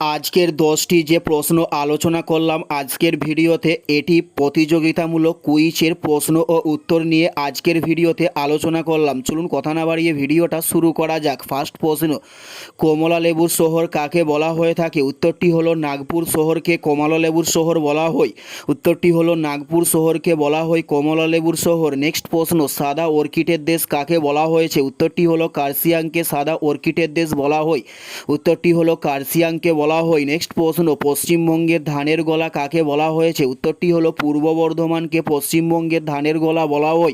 আজকের দশটি যে প্রশ্ন আলোচনা করলাম আজকের ভিডিওতে এটি প্রতিযোগিতামূলক কুইজের প্রশ্ন ও উত্তর নিয়ে আজকের ভিডিওতে আলোচনা করলাম। চলুন কথা না বাড়িয়ে ভিডিওটা শুরু করা যাক। ফার্স্ট প্রশ্ন কমলা লেবুর শহর কাকে বলা হয়ে থাকে? উত্তরটি হলো, নাগপুর শহরকে কমলা লেবুর শহর বলা হয়। উত্তরটি হলো, নাগপুর শহরকে বলা হয় কমলা লেবুর শহর। নেক্সট প্রশ্ন, সাদা অর্কিডের দেশ কাকে বলা হয়েছে? উত্তরটি হলো কার্সিয়াংকে সাদা অর্কিডের দেশ বলা হয়। উত্তরটি হলো কার্সিয়াংকে বলা হয় নেক্সট প্রশ্ন, পশ্চিমবঙ্গের ধানের গলা কাকে বলা হয়েছে? উত্তরটি হলো পূর্ব বর্ধমানকে পশ্চিমবঙ্গের ধানের গলা বলা হয়।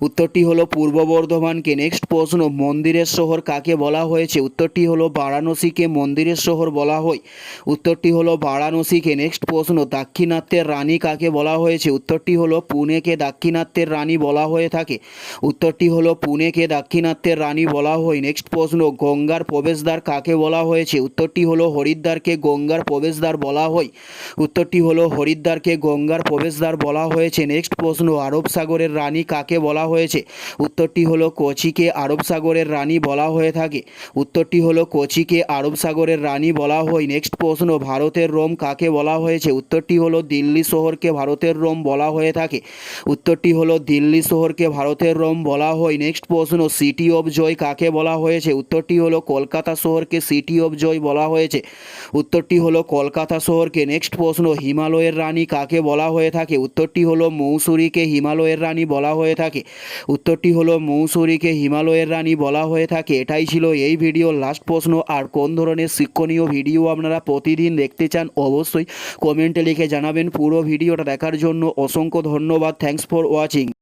উত্তরটি হলো পূর্ব বর্ধমানকে। নেক্সট প্রশ্ন, মন্দিরের শহর কাকে বলা হয়েছে? উত্তরটি হলো বারাণসীকে মন্দিরের শহর বলা হয়। উত্তরটি হলো বারাণসীকে। নেক্সট প্রশ্ন, দাক্ষিণাত্যের রানী কাকে বলা হয়েছে? উত্তরটি হলো পুনেকে দাক্ষিণাত্যের রানী বলা হয়ে থাকে। উত্তরটি হলো পুনেকে দাক্ষিণাত্যের রানী বলা হয়। নেক্সট প্রশ্ন, গঙ্গার প্রবেশদ্বার কাকে বলা হয়েছে? উত্তরটি হলো হরিদ্বারকে গঙ্গার প্রবেশদ্বার বলা হয়। উত্তরটি হলো হরিদ্বারকে গঙ্গার প্রবেশদ্বার বলা হয়েছে। নেক্সট প্রশ্ন, আরব সাগরের রানী কাকে বলা হয়েছে? উত্তরটি হলো কোচিকে আরব সাগরের রানী বলা হয়ে থাকে। উত্তরটি হলো কোচিকে আরব সাগরের রানী বলা হয়। নেক্সট প্রশ্ন, ভারতের রোম কাকে বলা হয়েছে? উত্তরটি হলো দিল্লি শহরকে ভারতের রোম বলা হয়ে থাকে। উত্তরটি হলো দিল্লি শহরকে ভারতের রোম বলা হয়। নেক্সট প্রশ্ন সিটি অফ জয় কাকে বলা হয়েছে? উত্তরটি হলো কলকাতা শহরকে সিটি অফ জয় বলা হয়েছে। উত্তরটি হলো কলকাতা শহরকে নেক্সট প্রশ্ন, হিমালয়ের রানী কাকে বলা হয়ে থাকে? উত্তরটি হলো মৌসুরীকে হিমালয়ের রানী বলা হয়ে থাকে। উত্তরটি হলো মৌসুরীকে হিমালয়ের রানী বলা হয়ে থাকে। এটাই ছিল এই ভিডিওর লাস্ট প্রশ্ন। আর কোন ধরনের শিক্ষণীয় ভিডিও আপনারা প্রতিদিন দেখতে চান, অবশ্যই কমেন্টে লিখে জানাবেন। পুরো ভিডিওটা দেখার জন্য অসংখ্য ধন্যবাদ। Thanks for watching